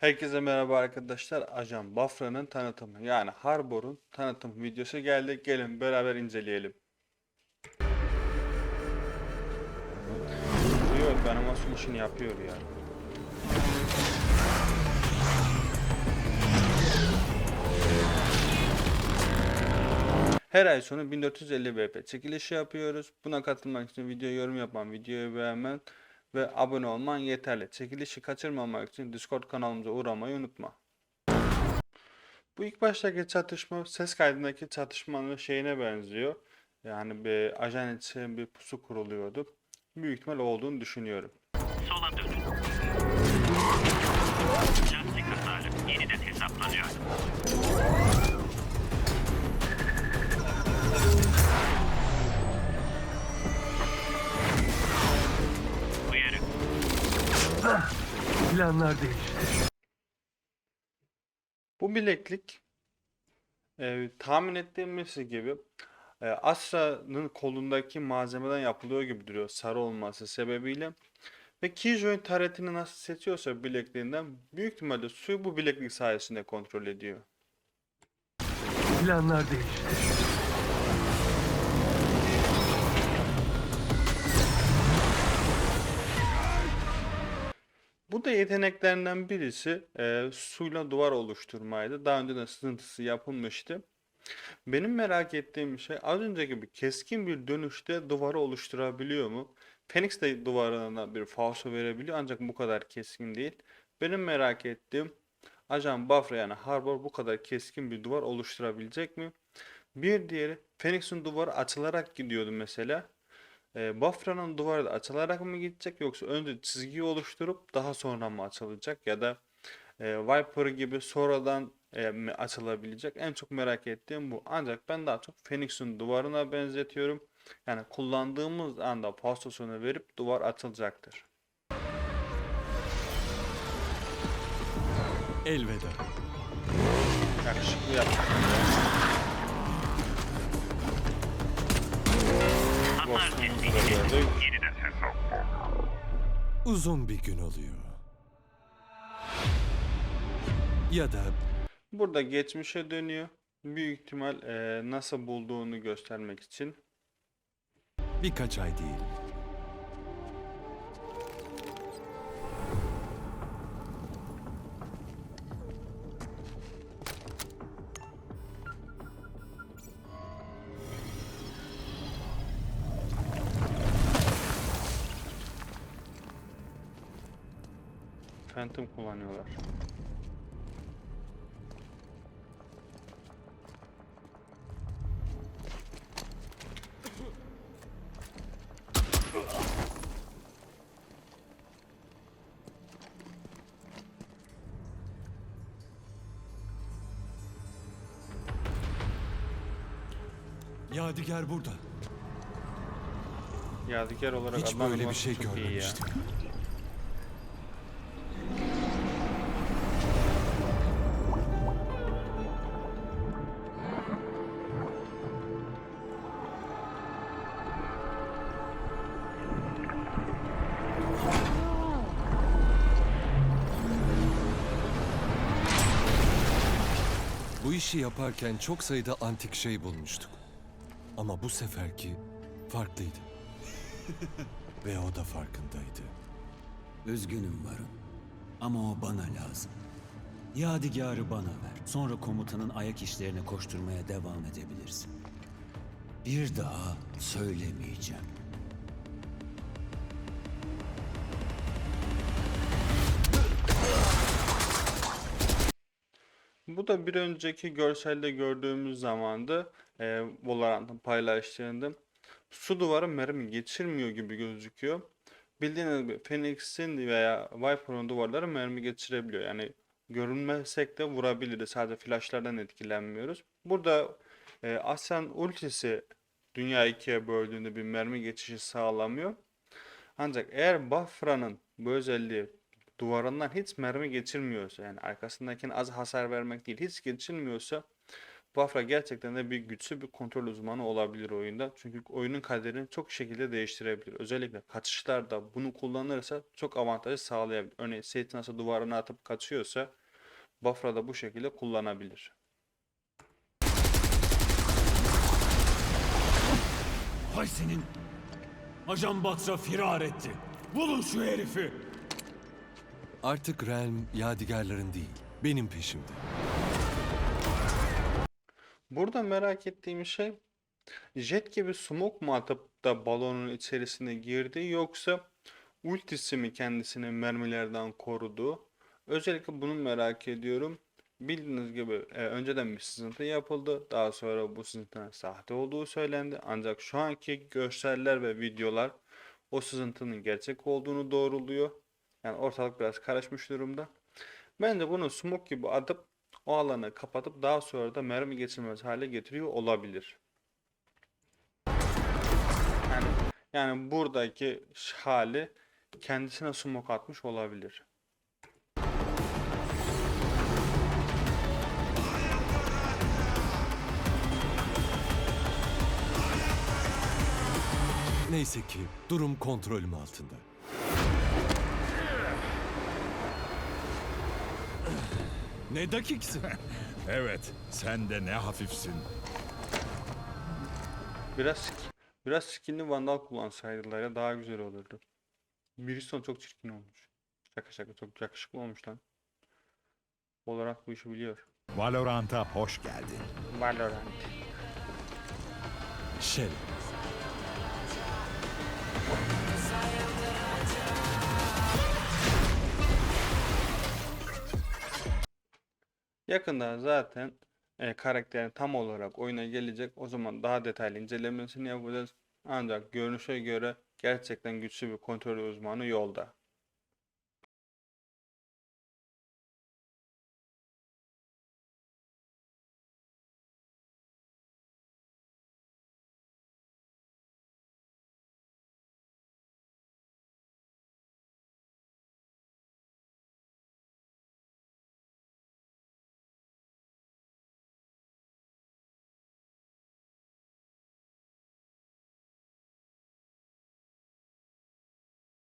Herkese merhaba arkadaşlar. Ajan Bafra'nın tanıtımı yani Harbor'un tanıtım videosu geldi. Gelin beraber inceleyelim. Yok animasyon işini yapıyor ya. Her ay sonu 1450 BP çekilişi yapıyoruz. Buna katılmak için video yorum yapan, videoyu beğenmen ve abone olman yeterli. Çekilişi kaçırmamak için Discord kanalımıza uğramayı unutma. Bu ilk baştaki çatışma ses kaydındaki çatışmanın şeyine benziyor. Yani bir ajan için bir pusu kuruluyordu. Büyük ihtimal olduğunu düşünüyorum. Sola hasarı yeniden hesaplanıyor. Planlar değişti. Bu bileklik e, tahmin ettiğimiz gibi e, Astra'nın kolundaki malzemeden yapılıyor gibi duruyor sarı olması sebebiyle. Ve Keyjoy taretini nasıl seçiyorsa bilekliğinden büyük ihtimalle suyu bu bileklik sayesinde kontrol ediyor. Planlar değişti. Bu da yeteneklerinden birisi e, suyla duvar oluşturmaydı. Daha önce de sızıntısı yapılmıştı. Benim merak ettiğim şey az önceki gibi keskin bir dönüşte duvarı oluşturabiliyor mu? Phoenix de duvarına bir falso verebiliyor ancak bu kadar keskin değil. Benim merak ettiğim Ajan Bafra yani Harbor bu kadar keskin bir duvar oluşturabilecek mi? Bir diğeri Phoenix'in duvarı açılarak gidiyordu mesela. E, Bafra'nın duvarı da açılarak mı gidecek yoksa önce çizgiyi oluşturup daha sonra mı açılacak ya da e, Viper gibi sonradan e, mi açılabilecek? En çok merak ettiğim bu. Ancak ben daha çok Phoenix'in duvarına benzetiyorum. Yani kullandığımız anda pastosunu verip duvar açılacaktır. Elveda. Yakışıklı yaptık. Hesaplan. Uzun bir gün oluyor. Ya da Burada geçmişe dönüyor. Büyük ihtimal e, nasıl bulduğunu göstermek için. birkaç ay değil. Phantom kullanıyorlar. Yadigar burada. Yadigar olarak Hiç böyle bir şey iyi ya. İşi yaparken çok sayıda antik şey bulmuştuk. Ama bu seferki farklıydı. Ve o da farkındaydı. Üzgünüm varım. Ama o bana lazım. Yadigarı bana ver. Sonra komutanın ayak işlerine koşturmaya devam edebilirsin. Bir daha söylemeyeceğim. Bu da bir önceki görselde gördüğümüz zamanda e, Valorant'ın paylaştığında su duvarı mermi geçirmiyor gibi gözüküyor. Bildiğiniz gibi Phoenix'in veya Viper'ın duvarları mermi geçirebiliyor. Yani görünmesek de vurabiliriz. Sadece flashlardan etkilenmiyoruz. Burada e, Ascen ultisi dünya ikiye böldüğünde bir mermi geçişi sağlamıyor. Ancak eğer Bafra'nın bu özelliği duvarından hiç mermi geçirmiyorsa yani arkasındakine az hasar vermek değil hiç geçirmiyorsa Bafra gerçekten de bir güçlü bir kontrol uzmanı olabilir oyunda. Çünkü oyunun kaderini çok şekilde değiştirebilir. Özellikle kaçışlarda bunu kullanırsa çok avantajı sağlayabilir. Örneğin Seyit nasıl duvarına atıp kaçıyorsa Bafra da bu şekilde kullanabilir. Hay senin! Ajan Batra firar etti. Bulun şu herifi! Artık Realm yadigarların değil, benim peşimde. Burada merak ettiğim şey jet gibi smoke mu atıp da balonun içerisine girdi yoksa ultisi mi kendisini mermilerden korudu? Özellikle bunu merak ediyorum. Bildiğiniz gibi e, önceden bir sızıntı yapıldı. Daha sonra bu sızıntının sahte olduğu söylendi. Ancak şu anki görseller ve videolar o sızıntının gerçek olduğunu doğruluyor. Yani ortalık biraz karışmış durumda. Bence bunu smoke gibi atıp o alanı kapatıp daha sonra da mermi geçirmez hale getiriyor olabilir. Yani, yani buradaki hali kendisine smoke atmış olabilir. Neyse ki durum kontrolüm altında. Ne dakiksin? Evet, sen de ne hafifsin. Biraz biraz skinli vandal kullansaydılar ya daha güzel olurdu. Brimstone çok çirkin olmuş. Şaka şaka çok yakışıklı olmuş lan. Olarak bu işi biliyor. Valorant'a hoş geldin. Valorant. Shell. Yakında zaten e, karakterin tam olarak oyuna gelecek. O zaman daha detaylı incelemesini yapacağız. Ancak görünüşe göre gerçekten güçlü bir kontrol uzmanı yolda.